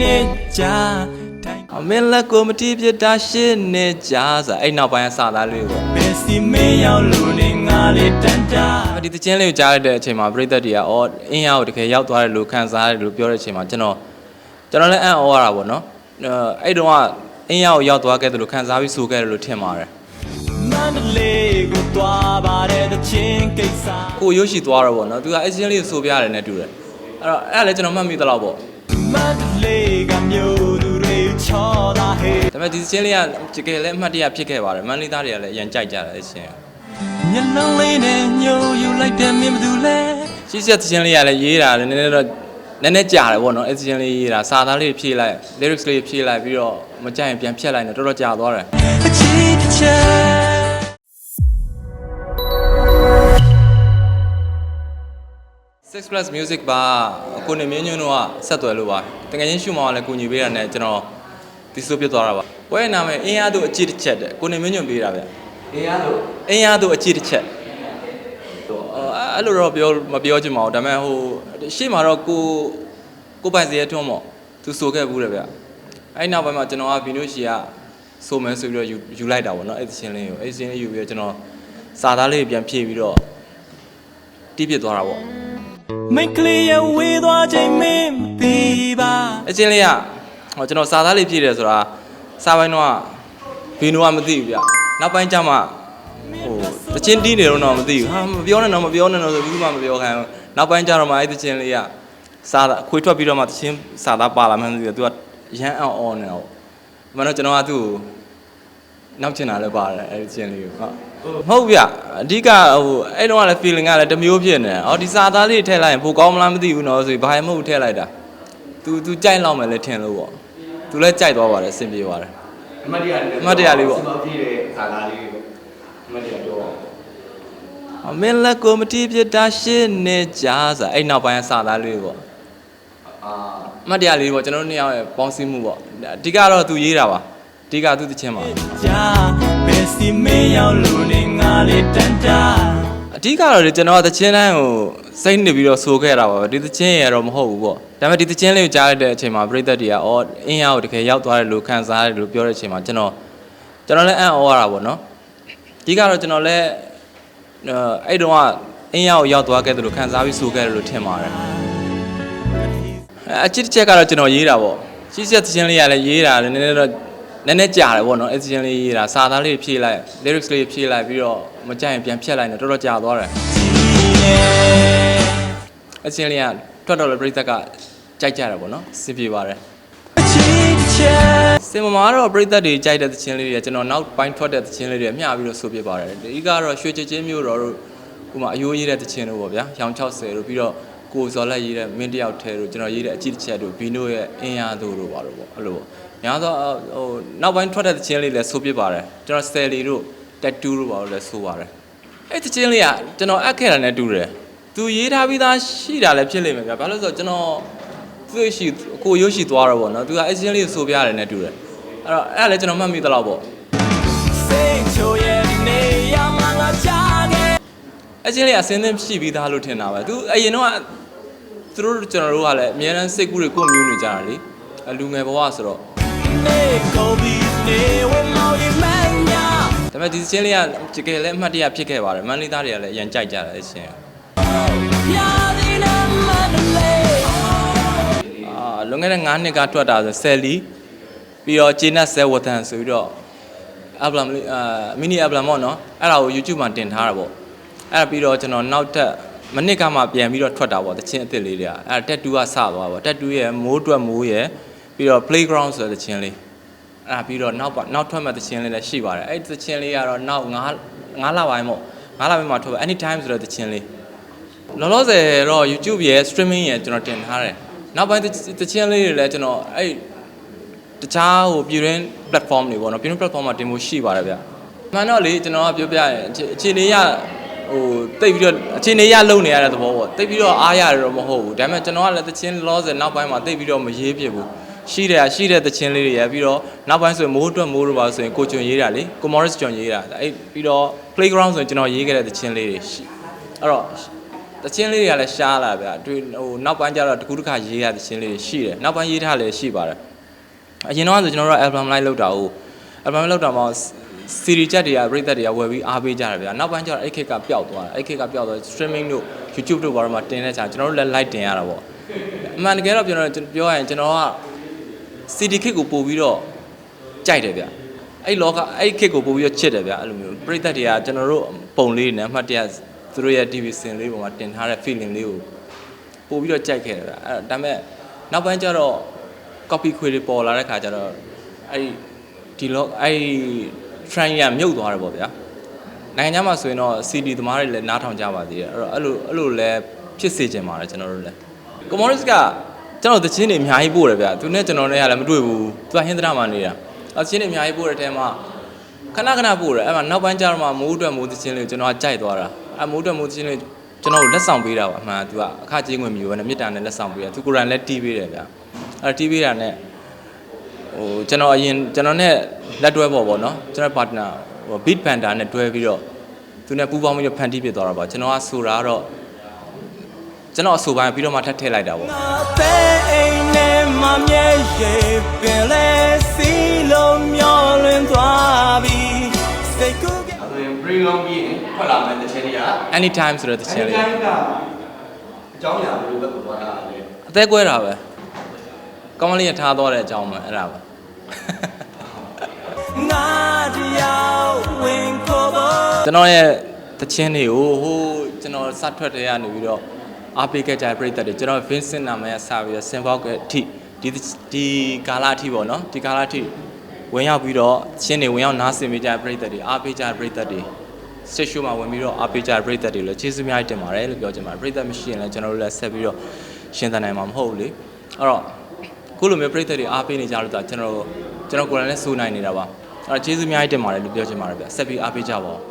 နှစ်ကြာအမင်းလက်ကိုမတီးပြတာရှင်းနေကြဆိုအဲ့နောက်ပိုင်းကစသားလေးပေါ့ဘယ်စီမင်းရောက်လို့နေငါလေးတန်တာဒီတချင်းလေးကိုကြားလိုက်တဲ့အချိန်မှာပြိသက်တွေကအော်အင်းရကိုတကယ်ရောက်သွားတယ်လို့ခံစားရတယ်လို့ပြောတဲ့အချိန်မှာကျွန်တော်ကျွန်တော်လည်းအံ့ဩရတာပေါ့နော်အဲ့တုန်းကအင်းရကိုရောက်သွားခဲ့တယ်လို့ခံစားပြီးဆိုခဲ့တယ်လို့ထင်ပါတယ်မန္တလေးကိုတွားပါတယ်တချင်းကိစ္စကိုရုပ်ရှိသွားတော့ပေါ့နော်သူကအချင်းလေးကိုဆိုပြရတယ်နဲ့တူတယ်အဲ့တော့အဲ့ဒါလည်းကျွန်တော်မှတ်မိသလောက်ပေါ့မန္တလေးက မြို့သူတွေချောတာဟေးဒါပေမဲ့ဒီချင်းလေးကတကယ်လည်းအမှတ်တရဖြစ်ခဲ့ပါတယ်မန်လေးသားတွေကလည်းအရန်ကြိုက်ကြတယ်အချင်းမျက်လုံးလေးနဲ့ညိုယူလိုက်တဲ့မင်းဘသူလဲရှိချက်သချင်းလေးကလည်းရေးတာလည်းနည်းနည်းတော့နည်းနည်းကြာတယ်ပေါ့နော်အဲသချင်းလေးရေးတာစာသားလေးဖြည့်လိုက် lyrics လေးဖြည့်လိုက်ပြီးတော့မကြိုက်ရင်ပြန်ဖြတ်လိုက်တော့တော်တော်ကြာသွားတယ် 6 plus music ပါကိုနေမင်းညွန်းတို့ကဆက်သွယ်လို့ပါတကယ်ချင်းရှုမောင်ကလည်းကိုညီပေးတာနဲ့ကျွန်တော်ဒီဆိုပြစ်သွားတာပါဝဲနာမည်အင်းရတို့အကြည့်တစ်ချက်တဲ့ကိုနေမင်းညွန်းပေးတာဗျအင်းရလို့အင်းရတို့အကြည့်တစ်ချက်ဟိုအဲ့လိုတော့ပြောမပြောချင်ပါဘူးဒါပေမဲ့ဟိုရှေ့မှာတော့ကိုကိုပိုင်စရဲထွန်းပေါ့သူဆိုခဲ့ဘူးတယ်ဗျအဲ့နောက်ပိုင်းမှာကျွန်တော်ကဗီနိုရှီကဆိုမယ်ဆိုပြီးတော့ယူယူလိုက်တာပေါ့နော်အဲ့ဒီချင်းလေးကိုအဲ့ဒီချင်းလေးယူပြီးတော့ကျွန်တော်စာသားလေးပြန်ဖြည့်ပြီးတော့တီးပြစ်သွားတာပေါ့ မိတ်ကလေးရဲ့ဝေးသွားချိန်မင်းမသိပါအချင်းလေးကဟိုကျွန်တော်စာသားလေးဖြည့်တယ်ဆိုတာစာပိုင်းတော့ဘီနိုကမသိဘူးဗျနောက်ပိုင်းကျမှဟိုတချင်းတီးနေတော့တော့မသိဘူးဟာမပြောနဲ့တော့မပြောနဲ့တော့ဆိုဘူးမှမပြောခိုင်းဘူးနောက်ပိုင်းကျတော့မှအဲ့ဒီချင်းလေးကစာသားခွေထွက်ပြီးတော့မှတချင်းစာသားပါလာမှန်းသိတယ်သူကရမ်းအောင်အော်နေတော့မင်းတော့ကျွန်တော်ကသူ့ကိုနောက်ချင်တာလည်းပါတယ်အဲ့ဒီချင်းလေးကိုဟုတ် မဟုတ်ဗျအဓိကဟိုအဲ့တော့ကလည်း feeling ကလည်းတစ်မျိုးဖြစ်နေတယ်။အော်ဒီစာသားလေးထည့်လိုက်ရင်ပိုကောင်းမလားမသိဘူးနော်ဆိုပြီးဘာမှမဟုတ်ထည့်လိုက်တာ။ तू तू ကြိုက်လောက်မယ်လဲထင်လို့ပေါ့။ तू လည်းကြိုက်သွားပါတယ်အဆင်ပြေပါတယ် အမတ်တရားလေး အမှတ်တရလေးပေါ့ စမပြေတဲ့ဇာတာလေးပေါ့အမတ်တရားတော့ ။အမင်းလက်ကိုမတီးပြတာရှင်းနေကြဆိုအဲ့နောက်ပိုင်းကစာသားလေးပေါ့ အာ ။အမှတ်တရလေးပေါ့ကျွန်တော်တို့နှစ်ယောက်ရဲ့ပေါင်းစည်းမှုပေါ့။အဓိကတော့ तू ရေးတာပါ။ အဓိက तू တချင်းပါကြာဘယ်စီမင်းရောက်လို့နေငါလေးတန်တာ။အဓိကတော့လေကျွန်တော်ကတချင်းတိုင်းကိုစိတ်နေပြီးတော့ဆိုခဲ့တာပါပဲ။ဒီတချင်းရတော့မဟုတ်ဘူးပေါ့။ဒါပေမဲ့ဒီတချင်းလေးကိုကြားလိုက်တဲ့အချိန်မှာပြိသက်တွေကအော်အင်းရကိုတကယ်ရောက်သွားတယ်လို့ခံစားရတယ်လို့ပြောတဲ့အချိန်မှာကျွန်တော်ကျွန်တော်လည်းအံ့ဩရတာပေါ့နော်။အဓိကတော့ကျွန်တော်လည်းအဲ့တုန်းကအင်းရကိုရောက်သွားခဲ့တယ်လို့ခံစားပြီးဆိုခဲ့တယ်လို့ထင်ပါတယ်။အချစ်တစ်ချက်ကတော့ကျွန်တော်ရေးတာပေါ့။ရှိချက်သချင်းလေးကလည်းရေးတာလည်းနည်းနည်းတော့ နည်းနည်းကြာတယ်ပေါ့နော်။အဲ့သချင်းလေးရေးတာစာသားလေးဖြည့်လိုက် lyrics လေးဖြည့်လိုက်ပြီးတော့မကြိုက်ရင်ပြန်ဖြတ်လိုက်တော့တော်တော်ကြာသွားတယ်။အချင်းလေးကထွက်တော့လေပြိသက်ကကြိုက်ကြတယ်ပေါ့နော်။စစ်ပြေပါတယ်အချီးတစ်ချက်။စင်မမာကတော့ပြိသက်တွေကြိုက်တဲ့သချင်းလေးတွေကျွန်တော်နောက်ပိုင်းထွက်တဲ့သချင်းလေးတွေမျှပြီးတော့ဆိုပြပါတယ်။ဒီကတော့ရွှေချစ်ချင်းမျိုးတော်တို့ဥမာအယိုးရေးတဲ့သချင်းတို့ပေါ့ဗျာ။ရောင်60တို့ပြီးတော့ကိုဇော်လက်ရေးတဲ့မင်းတယောက်ထဲတို့ကျွန်တော်ရေးတဲ့အကြည့်တစ်ချက်တို့ဘီနိုရဲ့အင်အားတို့တို့ပါတော့ပေါ့အဲ့လိုပေါ့။ များသောဟိုနောက်ပိုင်းထွက်တဲ့သချင်းလေးလည်းဆိုပြပါတယ်။ကျွန်တော်ဆယ်လီတို့တက်တူတို့ပါလို့လည်းဆိုပါတယ်။အဲ့သချင်းလေးကကျွန်တော်အပ်ခဲ့တာနဲ့တူတယ်။သူရေးထားပြီးသားရှိတာလည်းဖြစ်လိမ့်မယ်ဗျာ။ဘာလို့လဲဆိုတော့ကျွန်တော်သူ့ရှိကိုရုပ်ရှိသွားတော့ဗောနော်သူကအချင်းလေးကိုဆိုပြရတယ်နဲ့တူတယ်အဲ့တော့အဲ့ဒါလည်းကျွန်တော်မှတ်မိသလောက်ပေါ့စိတ်ချိုရဲ့ဒီနေရာမှာငါချခဲ့အချင်းလေးကအစင်းသင်းရှိပြီးသားလို့ထင်တာပဲသူအရင်တော့သူတို့ကျွန်တော်တို့ကလည်းအများအားစိတ်ကူးတွေကိုမျိုးနေကြတာလေအလူငယ်ဘဝဆိုတော့နေကိုဘီနေဝမော် ဒီမန်ညာဒါပေမဲ့ဒီချင်းလေးကတကယ်လည်းအမှတ်တရဖြစ်ခဲ့ပါတယ်မန်လေးသားတွေကလည်းအရန်ကြိုက်ကြတယ်အချင်းပြာဒီနမန္တလေးအာလွန်ခဲ့တဲ့9နှစ်ကထွက်တာဆိုဆယ်လီပြီးတော့ဂျေနတ်ဆဲဝတန်ဆိုပြီးတော့ album လေးအာမီနီ album ပေါ့နော်အဲ့ဒါကို YouTube မှာတင်ထားတာပေါ့အဲ့ဒါပြီးတော့ကျွန်တော်နောက်ထပ်မနစ်ကမှပြန်ပြီးတော့ထွက်တာပေါ့တချင်းအစ်စ်လေးတွေကအဲ့တက်တူကစသွားပေါ့တက်တူရဲ့မိုးတွက်မိုးရဲ့ပြီးတော့ playground ဆိုတဲ့တချင်းလေး အဲ့ဒါပြီးတော့နောက်ပါနောက်ထွက်မဲ့တချင်းလေးလည်းရှိပါတယ်အဲ့ဒီတချင်းလေးကတော့နောက်9 9လပိုင်းပေါ့9လပိုင်းမှာထွက်ပဲ anytime ဆိုတဲ့တချင်းလေးလောလောဆယ်တော့ YouTube ရဲ့ streaming ရဲ့ကျွန်တော်တင်ထားတယ်နောက်ပိုင်းတချင်းလေးတွေလည်းကျွန်တော်အဲ့တခြားဟိုပြည်တွင်း platform တွေပေါ့နော်ပြည်တွင်း platform မှာတင်ဖို့ရှိပါတယ်ဗျ။မှန်တော့လေကျွန်တော်ကပြောပြရင်အခြေအခြေအနေရဟိုတိတ်ပြီးတော့အခြေအနေရလုံနေရတဲ့သဘောပေါ့တိတ်ပြီးတော့အားရတယ်တော့မဟုတ်ဘူးဒါပေမဲ့ကျွန်တော်ကလည်းတချင်းလောဆယ်နောက်ပိုင်းမှာတိတ်ပြီးတော့မရေးဖြစ်ဘူး ရှိတယ်ရှိတဲ့တချင်းလေးတွေရပြီးတော့နောက်ပိုင်းဆိုရင်မိုးအတွက်မိုးတို့ပါဆိုရင်ကိုကျွန်းရေးတာလေကိုမော်ရစ်ကျွန်းရေးတာအဲ့ပြီးတော့ playground ဆိုရင်ကျွန်တော်ရေးခဲ့တဲ့တချင်းလေးတွေရှိအဲ့တော့တချင်းလေးတွေကလည်းရှားလာဗျာတွေ့ဟိုနောက်ပိုင်းကျတော့တကူးတစ်ခါရေးရတချင်းလေးတွေရှိတယ်နောက်ပိုင်းရေးထားလည်းရှိပါတယ်အရင်တော့ဆိုကျွန်တော်တို့ album live လုပ်တာဟုတ် album လုပ်တာမှာ CD ချက်တွေကပြိသက်တွေကဝယ်ပြီးအားပေးကြတယ်ဗျာနောက်ပိုင်းကျတော့အဲ့ခက်ကပျောက်သွားတယ်အဲ့ခက်ကပျောက်သွား streaming တို့ YouTube တို့ဘာလို့မှတင်တဲ့ချာကျွန်တော်တို့လည်း live တင်ရတာပေါ့အမှန်တကယ်တော့ကျွန်တော်ပြောရရင်ကျွန်တော်က CD ခက်ကိုပို့ပြီးတော့ကြိုက်တယ်ဗျအဲ့လောကအဲ့ခက်ကိုပို့ပြီးတော့ချစ်တယ်ဗျအဲ့လိုမျိုးပြိသက်တွေကကျွန်တော်တို့ပုံလေးနဲ့အမှတ်တရသူတို့ရဲ့ TV စင်လေးပေါ်မှာတင်ထားတဲ့ feeling လေးကိုပို့ပြီးတော့ကြိုက်ခဲ့တယ်ဗျအဲ့ဒါပေမဲ့နောက်ပိုင်းကျတော့ copy ခွေတွေပေါ်လာတဲ့ခါကျတော့အဲ့ဒီလောအဲ့ trend ရမြုပ်သွားတယ်ပေါ့ဗျာနိုင်ငံခြားမှာဆိုရင်တော့ CD သမားတွေလည်းနားထောင်ကြပါသေးတယ်အဲ့တော့အဲ့လိုအဲ့လိုလည်းဖြစ်စေချင်ပါတယ်ကျွန်တော်တို့လည်း Commodus က ကျွန်တော်သချင်းတွေအများကြီးပို့တယ်ဗျာသူနဲ့ကျွန်တော်နဲ့ကလည်းမတွေ့ဘူးသူကဟင်းသရမှာနေတာအသချင်းတွေအများကြီးပို့တဲ့အထဲမှာခဏခဏပို့တယ်အဲ့မှာနောက်ပိုင်းကျတော့မှမိုးအတွက်မိုးသချင်းလေးကိုကျွန်တော်ကကြိုက်သွားတာအဲ့မိုးအတွက်မိုးသချင်းလေးကျွန်တော်ကိုလက်ဆောင်ပေးတာပါအမှန်သူကအခကြေးငွေမျိုးပဲနဲ့မြစ်တာနဲ့လက်ဆောင်ပေးတယ်သူကိုယ်တိုင်လည်းတီးပေးတယ်ဗျာအဲ့တီးပေးတာနဲ့ဟိုကျွန်တော်အရင်ကျွန်တော်နဲ့လက်တွဲပေါ်ပေါ့နော်ကျွန်တော် partner ဟို beat panda နဲ့တွဲပြီးတော့သူနဲ့ပူးပေါင်းပြီးတော့ဖန်တီးပြသွားတာပေါ့ကျွန်တော်ကဆိုတာကတော့ ကျွန်တော်အဆိုပိုင်းပြီးတော့မှထပ်ထည့်လိုက်တာပေါ့ငါတဲ့အိမ်နဲ့မမြဲရေပင်လဲစီလုံးမျောလွင်သွားပြီစိတ်ကူးကဒါဆိုရင် bring on ပြီးရင်ထွက်လာမယ်တစ်ချက်တွေက anytime ဆိုတဲ့သချင်းလေးတိုင်းကအကြောင်းအရာဘယ်လိုပဲပေါ်လာတာလဲအသက်ကွဲတာပဲကောင်းမလေးရထားသွားတဲ့အကြောင်းပဲအဲ့ဒါပဲငါတရားဝင်ခေါ်ဖို့ကျွန်တော်ရဲ့သချင်းတွေကိုဟိုကျွန်တော်စထွက်တဲ့ကနေပြီးတော့ အားပေးခဲ့ကြတဲ့ပရိသတ်တွေကျွန်တော် Vincent နာမည်ကစပြီးတော့ Sinvoc အထိဒီဒီကာလအထိပေါ့နော်ဒီကာလအထိဝင်ရောက်ပြီးတော့ချင်းတွေဝင်ရောက်နားဆင်ပေးကြတဲ့ပရိသတ်တွေအားပေးကြတဲ့ပရိသတ်တွေဆက်ရှိုးမှာဝင်ပြီးတော့အားပေးကြတဲ့ပရိသတ်တွေလည်းကျေးဇူးများတင်ပါတယ်လို့ပြောချင်ပါတယ်ပရိသတ်မရှိရင်လည်းကျွန်တော်တို့လည်းဆက်ပြီးတော့ရှင်းသနိုင်မှာမဟုတ်ဘူးလေအဲ့တော့ခုလိုမျိုးပရိသတ်တွေအားပေးနေကြလို့ဒါကျွန်တော်ကျွန်တော်ကိုယ်တိုင်လည်းစိုးနိုင်နေတာပါအဲ့တော့ကျေးဇူးများတင်ပါတယ်လို့ပြောချင်ပါတယ်ဗျဆက်ပြီးအားပေးကြပါဦး